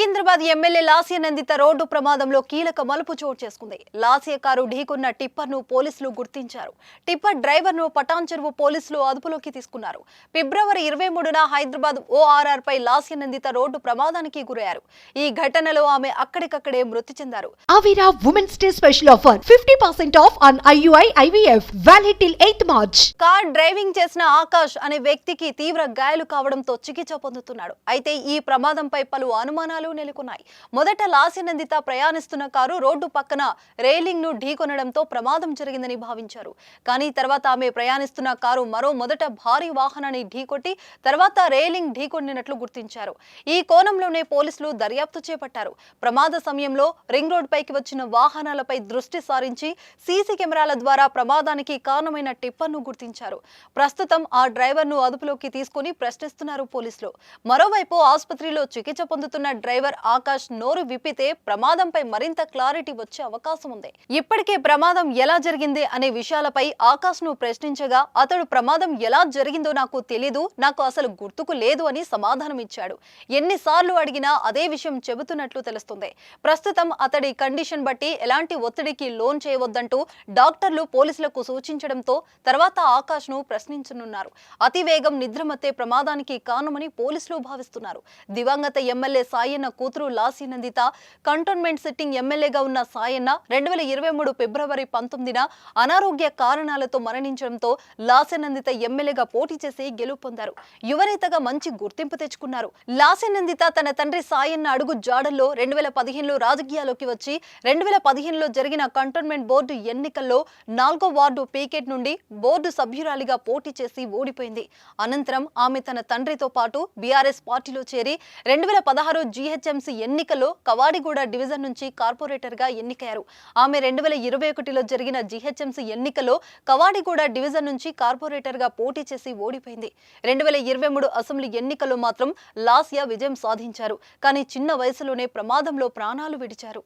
Secunderabad MLA Lasya Nanditha road ప్రమాదంలో కీలక మలుపు చోటు చేసుకుంది. లాస్య కారు ఢీకొన్న టిప్పర్ను పోలీసులు గుర్తించారు. టిప్పర్ డ్రైవర్ను పటాన్ చెరువు పోలీసులు అదుపులోకి తీసుకున్నారు. ఫిబ్రవరి ఇరవై మూడున హైదరాబాద్ ఓఆర్ఆర్ పై లాస్య నందిత రోడ్డు ప్రమాదానికి గురయ్యారు. ఈ ఘటనలో ఆమె అక్కడికక్కడే మృతి చెందారు. Avira Women's Day special offer 50% off on IUI IVF valid till 8th March. Car driving చేసిన ఆకాష్ అనే వ్యక్తికి తీవ్ర గాయాలు కావడంతో చికిత్స పొందుతున్నాడు. అయితే ఈ ప్రమాదంపై పలు అనుమానాలు నెలకొన్నాయి. మొదట లాసినందిత ప్రయాణిస్తున్న కారు రోడ్డు పక్కన రైలింగ్ను ఢీకొనడంతో ప్రమాదం జరిగిందని భావించారు. కానీ తర్వాత ఆమె ప్రయాణిస్తున్న కారు మరో మొదట భారీ వాహనాన్ని ఢీకొట్టి తర్వాత రైలింగ్ ఢీకొట్టినట్లు గుర్తించారు. ఈ కోణంలోనే పోలీసులు దర్యాప్తు చేపట్టారు. ప్రమాద సమయంలో రింగ్ రోడ్ పైకి వచ్చిన వాహనాలపై దృష్టి సారించి సీసీ కెమెరాల ద్వారా ప్రమాదానికి కారణమైన టిప్పర్ను గుర్తించారు. ప్రస్తుతం ఆ డ్రైవర్ను అదుపులోకి తీసుకుని ప్రశ్నిస్తున్నారు పోలీసులు. మరోవైపు ఆసుపత్రిలో చికిత్స పొందుతున్న డ్రైవర్ ఆకాష్ నోరు విప్పితే ప్రమాదంపై మరింత క్లారిటీ వచ్చే అవకాశం ఉంది. ఇప్పటికే ప్రమాదం ఎలా జరిగింది అనే విషయాలపై ఆకాష్ను ప్రశ్నించగా అతడు ప్రమాదం ఎలా జరిగిందో నాకు తెలీదు నాకు అసలు గుర్తుకు లేదు అని సమాధానం ఇచ్చాడు. ఎన్నిసార్లు అడిగినా అదే విషయం చెబుతున్నట్లు తెలుస్తుంది. ప్రస్తుతం అతడి కండిషన్ బట్టి ఎలాంటి ఒత్తిడికి లోన్ చేయవద్దంటూ డాక్టర్లు పోలీసులకు సూచించడంతో తర్వాత ఆకాష్ను ప్రశ్నించనున్నారు. అతివేగం నిద్రమత్తే ప్రమాదానికి కారణమని పోలీసులు భావిస్తున్నారు. దివంగత ఎమ్మెల్యే సాయన్న కూతురు లాసి నందిత కంటోన్మెంట్ సిట్టింగ్ ఎమ్మెల్యేగా ఉన్న సాయన్న రెండు వేల ఇరవై మూడు ఫిబ్రవరి పంతొమ్మిదిన అనారోగ్య కారణాలతో మరణించడంతో లాసెనందిత ఎమ్మెల్యేగా పోటీ చేసి గెలుపు పొందారు. యువనేతగా మంచి గుర్తింపు తెచ్చుకున్నారు. లాసెనందిత తన తండ్రి సాయన్న అడుగు జాడల్లో రెండు వేల పదిహేనులో రాజకీయాల్లోకి వచ్చి రెండు వేల పదిహేనులో జరిగిన కంటోన్మెంట్ బోర్డు ఎన్నికల్లో నాలుగో వార్డు పీకెట్ నుండి బోర్డు సభ్యురాలిగా పోటీ చేసి ఓడిపోయింది. అనంతరం ఆమె తన తండ్రితో పాటు బీఆర్ఎస్ పార్టీలో చేరి రెండు వేల పదహారు జిహెచ్ఎంసీ ఎన్నికల్లో కవాడిగూడ డివిజన్ నుంచి కార్పొరేటర్గా ఎన్నికయ్యారు. ఆమె రెండు వేల ఇరవై ఒకటిలో జరిగిన జిహెచ్ఎంసీ ఎన్నికల్లో కవాడిగూడ డివిజన్ నుంచి కార్పొరేటర్గా పోటీ చేసి ఓడిపోయింది. రెండు వేల ఇరవై మూడు అసెంబ్లీ ఎన్నికల్లో మాత్రం లాస్యా విజయం సాధించారు. కానీ చిన్న వయసులోనే ప్రమాదంలో ప్రాణాలు విడిచారు.